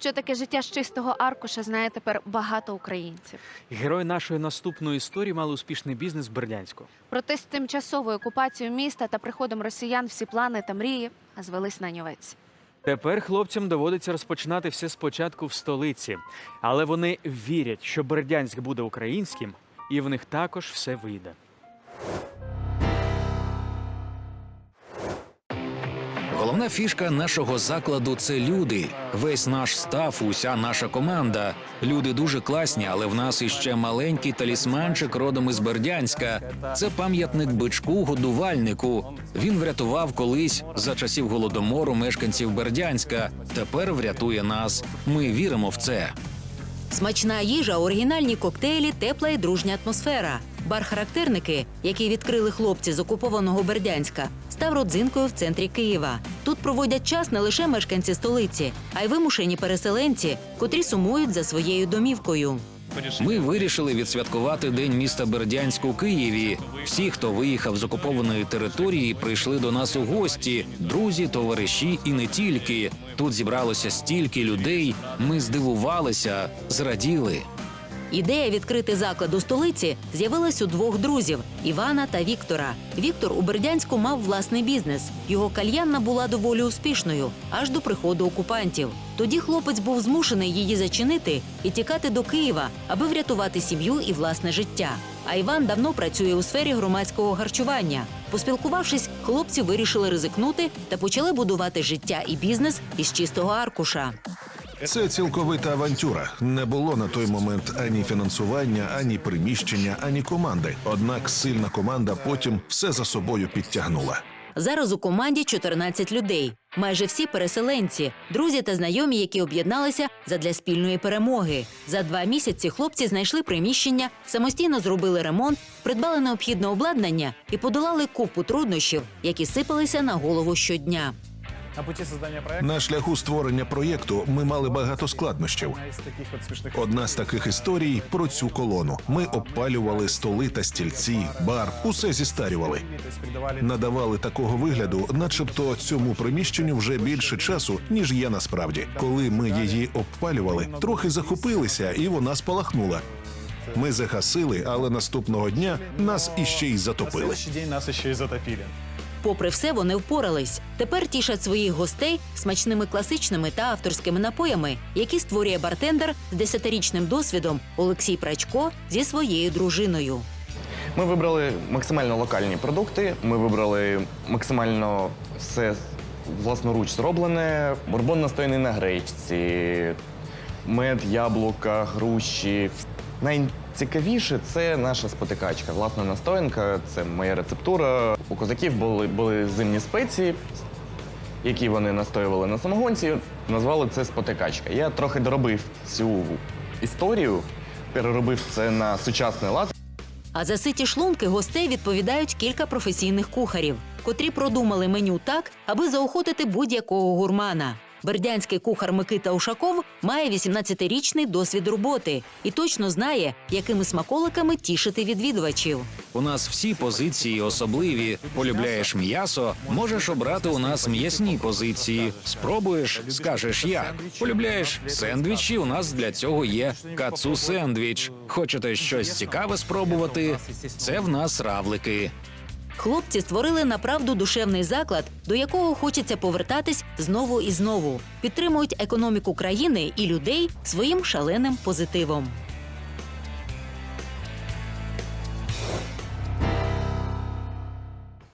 Що таке життя з чистого аркуша, знає тепер багато українців. Герої нашої наступної історії мали успішний бізнес в Бердянську. Проте з тимчасовою окупацією міста та приходом росіян всі плани та мрії звелись на нівець. Тепер хлопцям доводиться розпочинати все спочатку в столиці, але вони вірять, що Бердянськ буде українським, і в них також все вийде. Головна фішка нашого закладу це люди. Весь наш стаф, уся наша команда. Люди дуже класні, але в нас іще маленький талісманчик родом із Бердянська. Це пам'ятник бичку годувальнику. Він врятував колись за часів голодомору мешканців Бердянська. Тепер врятує нас. Ми віримо в це. Смачна їжа, оригінальні коктейлі, тепла і дружня атмосфера. Бар-характерники, які відкрили хлопці з окупованого Бердянська, став родзинкою в центрі Києва. Тут проводять час не лише мешканці столиці, а й вимушені переселенці, котрі сумують за своєю домівкою. Ми вирішили відсвяткувати День міста Бердянськ у Києві. Всі, хто виїхав з окупованої території, прийшли до нас у гості. Друзі, товариші і не тільки. Тут зібралося стільки людей. Ми здивувалися, зраділи. Ідея відкрити заклад у столиці з'явилась у двох друзів Івана та Віктора. Віктор у Бердянську мав власний бізнес. Його кальянна була доволі успішною аж до приходу окупантів. Тоді хлопець був змушений її зачинити і тікати до Києва, аби врятувати сім'ю і власне життя. А Іван давно працює у сфері громадського харчування. Поспілкувавшись, хлопці вирішили ризикнути та почали будувати життя і бізнес із чистого аркуша. Це цілковита авантюра. Не було на той момент ані фінансування, ані приміщення, ані команди. Однак сильна команда потім все за собою підтягнула. Зараз у команді 14 людей. Майже всі переселенці, друзі та знайомі, які об'єдналися задля спільної перемоги. За два місяці хлопці знайшли приміщення, самостійно зробили ремонт, придбали необхідне обладнання і подолали купу труднощів, які сипалися на голову щодня. На шляху створення проєкту ми мали багато складнощів. одна з таких історій про цю колону. Ми обпалювали столи та стільці, бар, усе зістарювали. то Надавали такого вигляду, начебто цьому приміщенню вже більше часу, ніж є насправді. Коли ми її обпалювали, трохи захопилися, і вона спалахнула. Ми загасили, але наступного дня нас іще й затопили. нас еще и затопили. Попри все, вони впорались. Тепер тішать своїх гостей смачними класичними та авторськими напоями, які створює бартендер з десятирічним досвідом Олексій Прачко зі своєю дружиною. Ми вибрали максимально локальні продукти. Ми вибрали максимально все власноруч зроблене. Бурбон настояний на гречці, мед, яблука, груші. Найцікавіше це наша спотикачка. Власна настоянка, це моя рецептура. У козаків були, були зимні спеції, які вони настоювали на самогонці. Назвали це спотикачка. Я трохи доробив цю історію, переробив це на сучасний лад. А за ситі шлунки гостей відповідають кілька професійних кухарів, котрі продумали меню так, аби заохотити будь-якого гурмана. Бердянський кухар Микита Ушаков має 18-річний досвід роботи і точно знає, якими смаколиками тішити відвідувачів. У нас всі позиції особливі. Полюбляєш м'ясо, можеш обрати у нас м'ясні позиції. Спробуєш, скажеш як. Полюбляєш сендвічі. У нас для цього є кацу сендвіч. Хочете щось цікаве спробувати? Це в нас равлики. Хлопці створили направду душевний заклад, до якого хочеться повертатись знову і знову. Підтримують економіку країни і людей своїм шаленим позитивом.